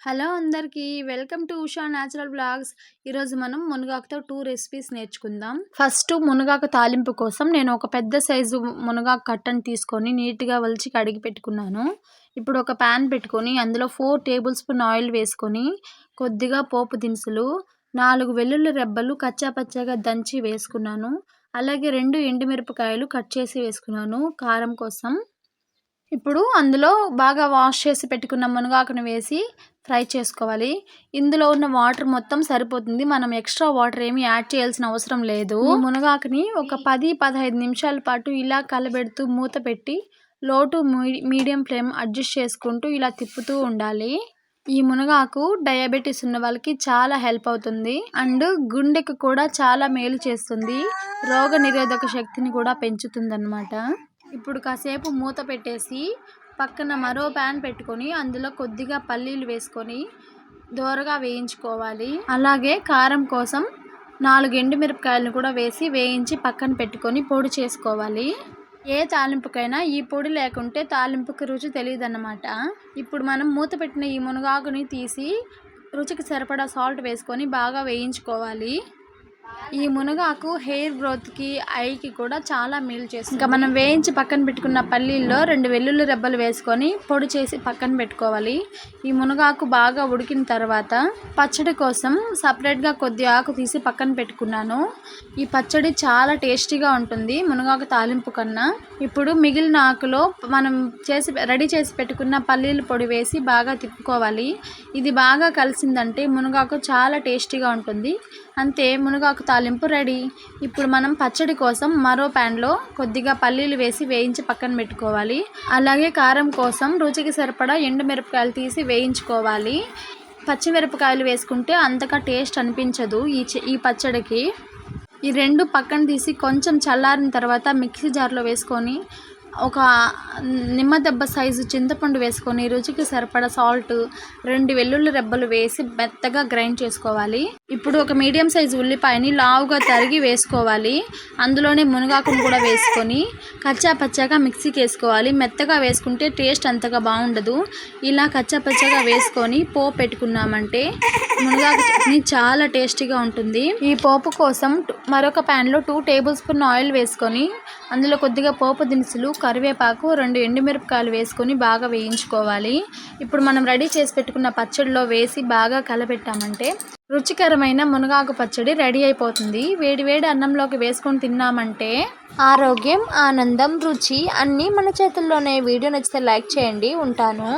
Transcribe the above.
Hello అందరికీ welcome to Usha natural blogs ఈరోజు మనం మునగాకుతో టూ రెసిపీస్ నేర్చుకుందాం. ఫస్ట్ మునగాకు తాలింపు కోసం నేను ఒక పెద్ద సైజు మునగాకు కట్టను తీసుకొని నీట్గా వలిచి కడిగి పెట్టుకున్నాను. ఇప్పుడు ఒక ప్యాన్ పెట్టుకొని అందులో ఫోర్ టేబుల్ స్పూన్ ఆయిల్ వేసుకొని కొద్దిగా పోపు దినుసులు నాలుగు వెల్లుల్లి రెబ్బలు కచ్చాపచ్చాగా దంచి వేసుకున్నాను. అలాగే రెండు ఎండుమిరపకాయలు కట్ చేసి వేసుకున్నాను కారం కోసం. ఇప్పుడు అందులో బాగా వాష్ చేసి పెట్టుకున్న మునగాకును వేసి ఫ్రై చేసుకోవాలి. ఇందులో ఉన్న వాటర్ మొత్తం సరిపోతుంది. మనం ఎక్స్ట్రా వాటర్ ఏమి యాడ్ చేయాల్సిన అవసరం లేదు. మునగాకుని ఒక పది పదహైదు నిమిషాల పాటు ఇలా కలబెడుతూ మూత పెట్టి లో టు మీడియం ఫ్లేమ్ అడ్జస్ట్ చేసుకుంటూ ఇలా తిప్పుతూ ఉండాలి. ఈ మునగాకు డయాబెటీస్ ఉన్న వాళ్ళకి చాలా హెల్ప్ అవుతుంది. అండ్ గుండెకు కూడా చాలా మేలు చేస్తుంది. రోగ నిరోధక శక్తిని కూడా పెంచుతుంది ఇప్పుడు కాసేపు మూత పెట్టేసి పక్కన మరో ప్యాన్ పెట్టుకొని అందులో కొద్దిగా పల్లీలు వేసుకొని దోరగా వేయించుకోవాలి. అలాగే కారం కోసం నాలుగు ఎండుమిరపకాయలను కూడా వేసి వేయించి పక్కన పెట్టుకొని పొడి చేసుకోవాలి. ఏ తాలింపుకైనా ఈ పొడి లేకుంటే తాలింపుకి రుచి తెలియదు అన్నమాట ఇప్పుడు మనం మూత పెట్టిన ఈ మునగాకుని తీసి రుచికి సరిపడా సాల్ట్ వేసుకొని బాగా వేయించుకోవాలి. ఈ మునగాకు హెయిర్ గ్రోత్కి ఐకి కూడా చాలా మేలు చేస్తుంది. ఇంకా మనం వేయించి పక్కన పెట్టుకున్న పల్లీల్లో రెండు వెల్లుల్లి రెబ్బలు వేసుకొని పొడి చేసి పక్కన పెట్టుకోవాలి. ఈ మునగాకు బాగా ఉడికిన తర్వాత పచ్చడి కోసం సపరేట్గా కొద్ది ఆకు తీసి పక్కన పెట్టుకున్నాను. ఈ పచ్చడి చాలా టేస్టీగా ఉంటుంది మునగాకు తాలింపు కన్నా. ఇప్పుడు మిగిలిన ఆకులో మనం చేసి రెడీ చేసి పెట్టుకున్న పల్లీల పొడి వేసి బాగా తిప్పుకోవాలి. ఇది బాగా కలిసిందంటే మునగాకు చాలా టేస్టీగా ఉంటుంది. అంతే మునగాకు తాలింపు రెడీ. ఇప్పుడు మనం పచ్చడి కోసం మరో ప్యాన్లో కొద్దిగా పల్లీలు వేసి వేయించి పక్కన పెట్టుకోవాలి. అలాగే కారం కోసం రుచికి సరిపడా ఎండుమిరపకాయలు తీసి వేయించుకోవాలి. పచ్చిమిరపకాయలు వేసుకుంటే అంతగా టేస్ట్ అనిపించదు ఈ ఈ పచ్చడికి. ఈ రెండు పక్కన తీసి కొంచెం చల్లారిన తర్వాత మిక్సీ జార్లో వేసుకొని ఒక నిమ్మ దెబ్బ సైజు చింతపండు వేసుకొని రుచికి సరిపడా సాల్ట్ రెండు వెల్లుల్లి రెబ్బలు వేసి మెత్తగా గ్రైండ్ చేసుకోవాలి. ఇప్పుడు ఒక మీడియం సైజు ఉల్లిపాయని లావుగా తరిగి వేసుకోవాలి. అందులోనే మునగాకును కూడా వేసుకొని కచ్చా పచ్చాగా మిక్సీకి వేసుకోవాలి. మెత్తగా వేసుకుంటే టేస్ట్ అంతగా బాగుండదు. ఇలా కచ్చా పచ్చాగా వేసుకొని పోపు పెట్టుకున్నామంటే మునగాకు చట్నీ చాలా టేస్టీగా ఉంటుంది. ఈ పోపు కోసం మరొక ప్యాన్లో టూ టేబుల్ స్పూన్ ఆయిల్ వేసుకొని అందులో కొద్దిగా పోపు దినుసులు కరివేపాకు రెండు ఎండుమిరపకాయలు వేసుకొని బాగా వేయించుకోవాలి. ఇప్పుడు మనం రెడీ చేసి పెట్టుకున్న పచ్చడిలో వేసి బాగా కలపెట్టామంటే రుచికరమైన మునగాకు పచ్చడి రెడీ అయిపోతుంది. వేడి వేడి అన్నంలోకి వేసుకొని తిన్నామంటే ఆరోగ్యం ఆనందం రుచి అన్నీ మన చేతుల్లోనే. వీడియో నచ్చితే లైక్ చేయండి. ఉంటాను.